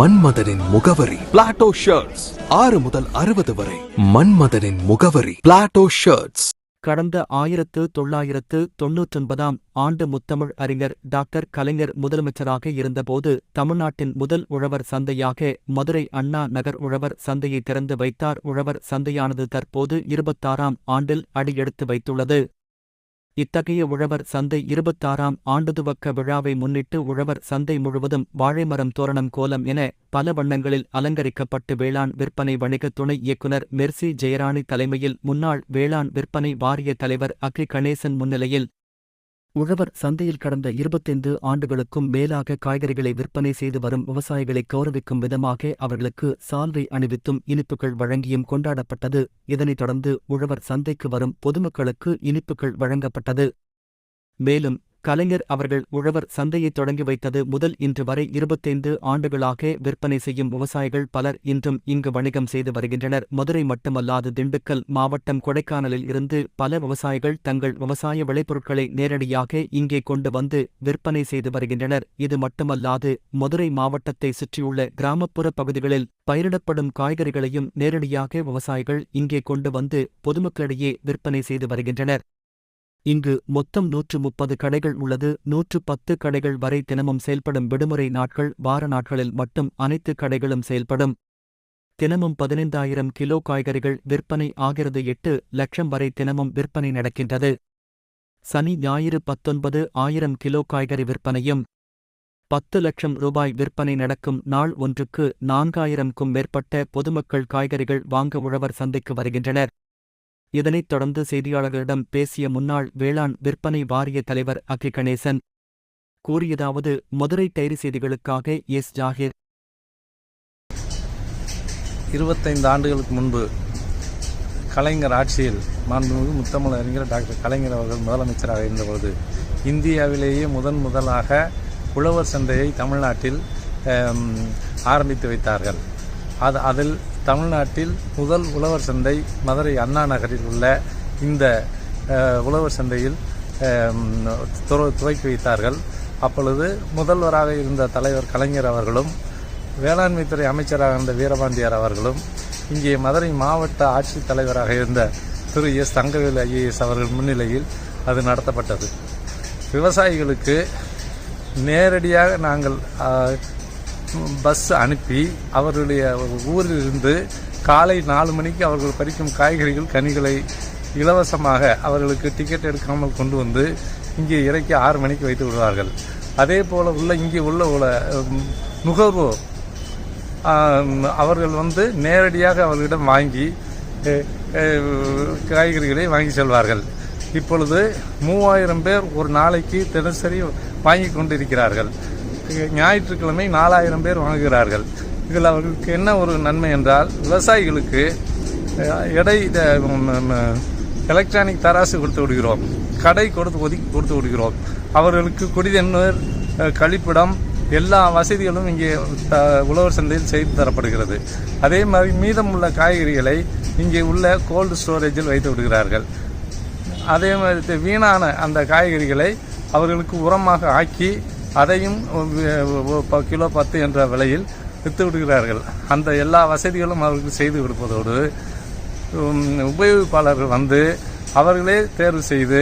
மன்மதனின் முகவரி. Plato shirts ஆறு முதல் அறுபது வரை. மன்மதனின் முகவரி. பிளாட்டோ ஷர்ட்ஸ் கடந்த ஆயிரத்து தொள்ளாயிரத்து தொன்னூற்றொன்பதாம் ஆண்டு முத்தமிழ் அறிஞர் டாக்டர் கலைஞர் முதலமைச்சராக இருந்தபோது தமிழ்நாட்டின் முதல் உழவர் சந்தையாக மதுரை அண்ணா நகர் உழவர் சந்தையை திறந்து வைத்தார். உழவர் சந்தையானது தற்போது இருபத்தாறாம் ஆண்டில் அடியெடுத்து வைத்துள்ளது. இத்தகைய உழவர் சந்தை இருபத்தாறாம் ஆண்டு துவக்க விழாவை முன்னிட்டு உழவர் சந்தை முழுவதும் வாழைமரம் தோரணம் கோலம் என பல வண்ணங்களில் அலங்கரிக்கப்பட்டு வேளாண் விற்பனை வணிக துணை இயக்குனர் மெர்சி ஜெயராணி தலைமையில் முன்னாள் வேளாண் விற்பனை வாரிய தலைவர் அக்ரி கணேசன் முன்னிலையில் உழவர் சந்தையில் கடந்த இருபத்தைந்து ஆண்டுகளுக்கும் மேலாக காய்கறிகளை விற்பனை செய்து வரும் விவசாயிகளை கௌரவிக்கும் விதமாக அவர்களுக்கு சால்வை அணிவித்தும் இனிப்புகள் வழங்கியும் கொண்டாடப்பட்டது. இதனைத் தொடர்ந்து உழவர் சந்தைக்கு வரும் பொதுமக்களுக்கு இனிப்புகள் வழங்கப்பட்டது. மேலும் கலைஞர் அவர்கள் உழவர் சந்தையை தொடங்கி வைத்தது முதல் இன்று வரை இருபத்தைந்து ஆண்டுகளாக விற்பனை செய்யும் விவசாயிகள் பலர் இன்றும் இங்கு வணிகம் செய்து வருகின்றனர். மதுரை மட்டுமல்லாது திண்டுக்கல் மாவட்டம் கொடைக்கானலில் இருந்து பல விவசாயிகள் தங்கள் விவசாய விளைபொருட்களை நேரடியாக இங்கே கொண்டு வந்து விற்பனை செய்து வருகின்றனர். இது மட்டுமல்லாது மதுரை மாவட்டத்தை சுற்றியுள்ள கிராமப்புற பகுதிகளில் பயிரிடப்படும் காய்கறிகளையும் நேரடியாக விவசாயிகள் இங்கே கொண்டு வந்து பொதுமக்களிடையே விற்பனை செய்து வருகின்றனர். இங்கு மொத்தம் நூற்று முப்பது கடைகள் உள்ளது. நூற்று பத்து கடைகள் வரை தினமும் செயல்படும் விடுமுறை நாட்கள் வார நாட்களில் மட்டும் அனைத்து கடைகளும் செயல்படும். தினமும் பதினைந்தாயிரம் கிலோ காய்கறிகள் விற்பனை ஆகிறது. எட்டு லட்சம் வரை தினமும் விற்பனை நடக்கின்றது. சனி ஞாயிறு பத்தொன்பது ஆயிரம் கிலோ காய்கறி விற்பனையும் பத்து லட்சம் ரூபாய் விற்பனை நடக்கும். நாள் ஒன்றுக்கு நான்காயிரம்க்கும் மேற்பட்ட பொதுமக்கள் காய்கறிகள் வாங்க உழவர் சந்தைக்கு வருகின்றனர். இதனைத் தொடர்ந்து செய்தியாளர்களிடம் பேசிய முன்னாள் வேளாண் விற்பனை வாரிய தலைவர் அக்கி கணேசன் கூறியதாவது மதுரை டைரி செய்திகளுக்காக எஸ். ஜாகிர். இருபத்தைந்து ஆண்டுகளுக்கு முன்பு கலைஞர் ஆட்சியில் மாண்புமிகு முத்தமிழ் அறிஞர் டாக்டர் கலைஞர் அவர்கள் முதலமைச்சராக இருந்தபொழுது இந்தியாவிலேயே முதன் முதலாக உழவர் சந்தையை தமிழ்நாட்டில் ஆரம்பித்து வைத்தார்கள். அது அதில் தமிழ்நாட்டில் முதல் உழவர் சந்தை மதுரை அண்ணா நகரில் உள்ள இந்த உழவர் சந்தையில் துவக்கி வைத்தார்கள். அப்பொழுது முதல்வராக இருந்த தலைவர் கலைஞர் அவர்களும் வேளாண்மைத்துறை அமைச்சராக இருந்த வீரபாண்டியார் அவர்களும் இங்கே மதுரை மாவட்ட ஆட்சித் தலைவராக இருந்த திரு எஸ். தங்கவேல் ஐஏஎஸ் அவர்கள் முன்னிலையில் அது நடத்தப்பட்டது. விவசாயிகளுக்கு நேரடியாக நாங்கள் பஸ் அனுப்பி அவர்களுடைய ஊரிலிருந்து காலை நாலு மணிக்கு அவர்கள் பறிக்கும் காய்கறிகள் கனிகளை இலவசமாக அவர்களுக்கு டிக்கெட் எடுக்காமல் கொண்டு வந்து இங்கே இறக்கி ஆறு மணிக்கு வைத்து விடுவார்கள். அதே போல் உள்ள இங்கே உள்ள உள்ள நுகர்வோர் அவர்கள் வந்து நேரடியாக அவர்களிடம் வாங்கி காய்கறிகளை வாங்கி செல்வார்கள். இப்பொழுது மூவாயிரம் பேர் ஒரு நாளைக்கு தினசரி வாங்கி கொண்டிருக்கிறார்கள். ஞாயிற்றுக்கிழமை நாலாயிரம் பேர் வாங்குகிறார்கள். இதில் அவர்களுக்கு என்ன ஒரு நன்மை என்றால் விவசாயிகளுக்கு எடை எலக்ட்ரானிக் தராசு கொடுத்து விடுகிறோம். கடை கொடுத்து ஒதுக்கி கொடுத்து விடுகிறோம். அவர்களுக்கு குடிதண்ணீர் கழிப்பிடம் எல்லா வசதிகளும் இங்கே த- உழவர் சந்தையில் செய்து தரப்படுகிறது. அதே மாதிரி மீதமுள்ள காய்கறிகளை இங்கே உள்ள கோல்டு ஸ்டோரேஜில் வைத்து விடுகிறார்கள். அதே மாதிரி வீணான அந்த காய்கறிகளை அவர்களுக்கு உரமாக ஆக்கி அதையும் ப- கிலோ பத்து என்ற விலையில் விற்று விடுகிறார்கள். அந்த எல்லா வசதிகளும் அவர்களுக்கு செய்து கொடுப்பதோடு உபயோகிப்பாளர்கள் வந்து அவர்களே தேர்வு செய்து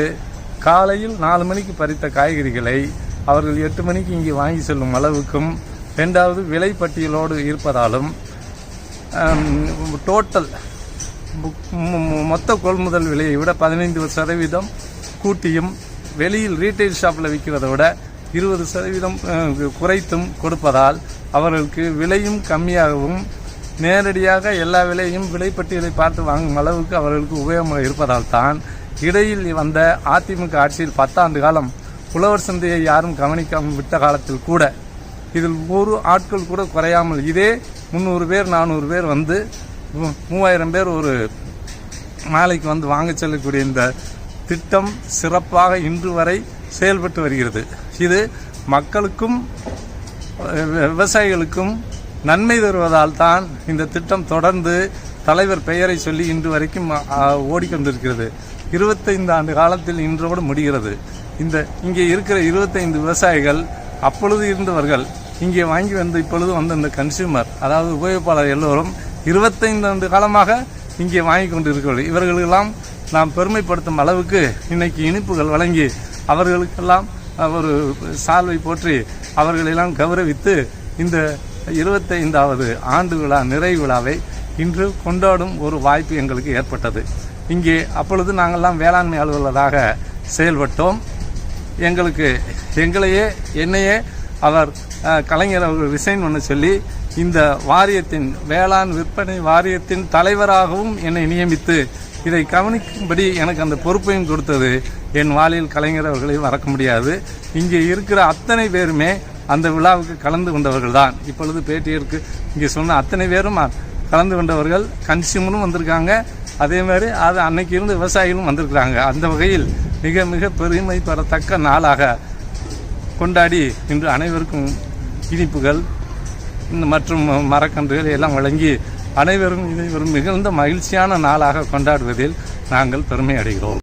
காலையில் நாலு மணிக்கு பறித்த காய்கறிகளை அவர்கள் எட்டு மணிக்கு இங்கே வாங்கி செல்லும் அளவுக்கும் ரெண்டாவது விலை பட்டியலோடு இருப்பதாலும் டோட்டல் மொத்த கொள்முதல் விலையை விட பதினைந்து சதவீதம் கூட்டியும் வெளியில் ரீட்டைல் ஷாப்பில் விற்கிறத விட இருபது சதவீதம் குறைத்தும் கொடுப்பதால் அவர்களுக்கு விலையும் கம்மியாகவும் நேரடியாக எல்லா விலையும் விலைப்பட்டியலை பார்த்து வாங்கும் அளவுக்கு அவர்களுக்கு உபயோகமாக இருப்பதால் தான் இடையில் வந்த அதிமுக ஆட்சியில் பத்தாண்டு காலம் உழவர் சந்தையை யாரும் கவனிக்காமல் விட்ட காலத்தில் கூட இதில் ஒரு ஆட்கள் கூட குறையாமல் இதே முந்நூறு பேர் நானூறு பேர் வந்து மூவாயிரம் பேர் ஒரு மாலைக்கு வந்து வாங்க செல்லக்கூடிய இந்த திட்டம் சிறப்பாக இன்று வரை செயல்பட்டு வருகிறது. இது மக்களுக்கும் விவசாயிகளுக்கும் நன்மை தருவதால் தான் இந்த திட்டம் தொடர்ந்து தலைவர் பெயரை சொல்லி இன்று வரைக்கும் ஓடிக்கொண்டிருக்கிறது இருபத்தைந்து ஆண்டு காலத்தில் இன்றோடு முடிகிறது. இந்த இங்கே இருக்கிற இருபத்தைந்து விவசாயிகள் அப்பொழுது இருந்தவர்கள் இங்கே வாங்கி வந்து இப்பொழுது வந்து இந்த கன்சியூமர் அதாவது உபயோகிப்பாளர் எல்லோரும் இருபத்தைந்து ஆண்டு காலமாக இங்கே வாங்கி கொண்டு இருக்கிறார்கள் இவர்களுக்கெல்லாம் நாம் பெருமைப்படுத்தும் அளவுக்கு இன்னைக்கு இனிப்புகள் வழங்கி அவர்களுக்கெல்லாம் ஒரு சால்வை போற்றி அவர்களெல்லாம் கௌரவித்து இந்த இருபத்தைந்தாவது ஆண்டு விழா நிறைவு விழாவை இன்று கொண்டாடும் ஒரு வாய்ப்பு எங்களுக்கு ஏற்பட்டது. இங்கே அப்பொழுது நாங்கள்லாம் வேளாண்மை அலுவலராக செயல்பட்டோம். எங்களுக்கு எங்களையே என்னையே அவர் கலைஞர் அவர்கள் ரிசைன் பண்ண சொல்லி இந்த வாரியத்தின் வேளாண் விற்பனை வாரியத்தின் தலைவராகவும் என்னை நியமித்து இதை கவனிக்கும்படி எனக்கு அந்த பொறுப்பையும் கொடுத்தது. என் வாழியல் கலைஞர் அவர்களை மறக்க முடியாது. இங்கே இருக்கிற அத்தனை பேருமே அந்த விழாவுக்கு கலந்து கொண்டவர்கள் தான் இப்பொழுது பேட்டியிற்கு இங்கே சொன்ன அத்தனை பேரும் கலந்து கொண்டவர்கள் கன்சியூமரும் வந்திருக்காங்க. அதே மாதிரி அது அன்னைக்கு இருந்த விவசாயிகளும் வந்திருக்கிறாங்க. அந்த வகையில் மிக மிக பெருமை பெறத்தக்க நாளாக கொண்டாடி இன்று அனைவருக்கும் இனிப்புகள் இந்த மற்றும் மரக்கன்றுகள் எல்லாம் வழங்கி அனைவரும் இதை ஒரு மிகுந்த மகிழ்ச்சியான நாளாக கொண்டாடுவதில் நாங்கள் பெருமை அடைகிறோம்.